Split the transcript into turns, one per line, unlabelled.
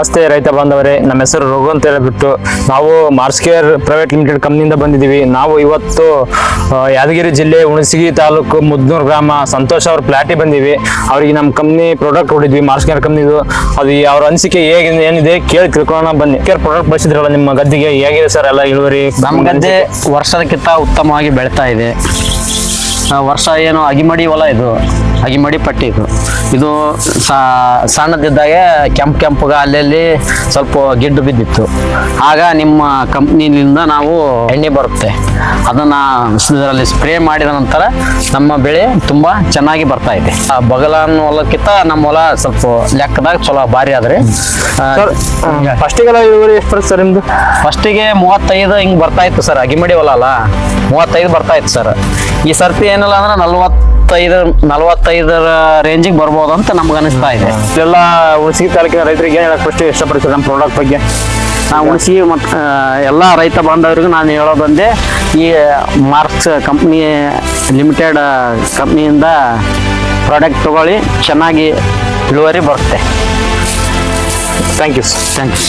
ನಮಸ್ತೆ ರೈತ ಬಾಂಧವರೇ ನಮ್ಮ ಹೆಸರು ರಘು ಅಂತ ಹೇಳ್ಬಿಟ್ಟು ನಾವು ಮಾರ್ಸ್ಕೇರ್ ಪ್ರೈವೇಟ್ ಲಿಮಿಟೆಡ್ ಕಂಪ್ನಿಯಿಂದ ಬಂದಿದ್ದೀವಿ. ನಾವು ಇವತ್ತು ಯಾದಗಿರಿ ಜಿಲ್ಲೆ ಹುಣಸಗಿ ತಾಲೂಕು ಮುದ್ನೂರು ಗ್ರಾಮ ಸಂತೋಷ್ ಅವ್ರ ಪ್ಲಾಟಿ ಬಂದೀವಿ. ಅವರಿಗೆ ನಮ್ಮ ಕಂಪ್ನಿ ಪ್ರಾಡಕ್ಟ್ ಹೊಡಿದ್ವಿ ಮಾರ್ಸ್ಕೇರ್ ಕಂಪ್ನಿದು. ಅದು ಅವ್ರ ಅನಿಸಿಕೆ ಹೇಗೆ ಏನಿದೆ ಕೇಳಿ ತಿಳ್ಕೊಳ್ಳೋಣ ಬನ್ನಿ. ಕೇರ್ ಪ್ರಾಡಕ್ಟ್ ಬಳಸಿದ್ರಲ್ಲ ನಿಮ್ಮ ಗದ್ದೆಗೆ ಹೇಗಿದೆ ಸರ್ ಎಲ್ಲ ಇಳುವರಿ?
ನಮ್ಮ ಗದ್ದೆ ವರ್ಷದಕ್ಕಿಂತ ಉತ್ತಮವಾಗಿ ಬೆಳೀತಾ ಇದೆ. ವರ್ಷ ಏನು ಅಗಿಮಡಿ ಹೊಲ ಇದು. ಅಗಿಮಡಿ ಪಟ್ಟಿ ಇದು. ಇದು ಸಣ್ಣದಿದ್ದಾಗ ಕೆಂಪು ಕೆಂಪುಗ ಅಲ್ಲಲ್ಲಿ ಸ್ವಲ್ಪ ಗಿಡ್ಡು ಬಿದ್ದಿತ್ತು. ಆಗ ನಿಮ್ಮ ಕಂಪ್ನಿಯಿಂದ ನಾವು ಎಣ್ಣೆ ಬರುತ್ತೆ. ಅದನ್ನ ಇದರಲ್ಲಿ ಸ್ಪ್ರೇ ಮಾಡಿದ ನಂತರ ನಮ್ಮ ಬೆಳೆ ತುಂಬಾ ಚೆನ್ನಾಗಿ ಬರ್ತಾ ಇದೆ. ಆ ಅನ್ನೋ ಹೊಲಕ್ಕಿಂತ ನಮ್ಮ ಹೊಲ ಸ್ವಲ್ಪ ಲೆಕ್ಕದಾಗ ಚಲೋ ಭಾರಿ ಆದ್ರೆ.
ಫಸ್ಟ್ಗೆ ಫಸ್ಟಿಗೆಲ್ಲ ಇಳುವರಿ ಎಷ್ಟು ಬರುತ್ತೆ ಸರ್ ನಿಮ್ದು?
ಫಸ್ಟಿಗೆ ಮೂವತ್ತೈದು ಹಿಂಗ್ ಬರ್ತಾ ಇತ್ತು ಸರ್ ಅಗಿಮಡಿ ಹೊಲ ಅಲ್ಲ. ಮೂವತ್ತೈದು ಬರ್ತಾ ಇತ್ತು ಸರ್. ಈ ಸರ್ತಿ ಏನಿಲ್ಲ ಅಂದ್ರೆ ನಲ್ವತ್ತೈದು ನಲವತ್ತೈದರ ರೇಂಜಿಗೆ ಬರ್ಬೋದು ಅಂತ ನಮ್ಗೆ ಅನಿಸ್ತಾ ಇದೆ.
ಎಲ್ಲ ಹುಣಸಗಿ ತಾಲೂಕಿನ ರೈತರಿಗೆ ಏನು ಹೇಳಕ್ ಫಸ್ಟ್ ಇಷ್ಟಪಡ್ತೀವಿ ನಮ್ಮ ಪ್ರಾಡಕ್ಟ್ ಬಗ್ಗೆ?
ನಾವು ಉಳಿಸಿ ಮತ್ತು ಎಲ್ಲ ರೈತ ಬಾಂಧವರಿಗೂ ನಾನು ಹೇಳೋದೊಂದೇ ಈ ಮಾರ್ಕ್ಸ್ ಕಂಪ್ನಿ ಲಿಮಿಟೆಡ್ ಕಂಪ್ನಿಯಿಂದ ಪ್ರಾಡಕ್ಟ್ ತೊಗೊಳ್ಳಿ ಚೆನ್ನಾಗಿ ಇಳುವರಿ ಬರುತ್ತೆ.
Thank you
thank you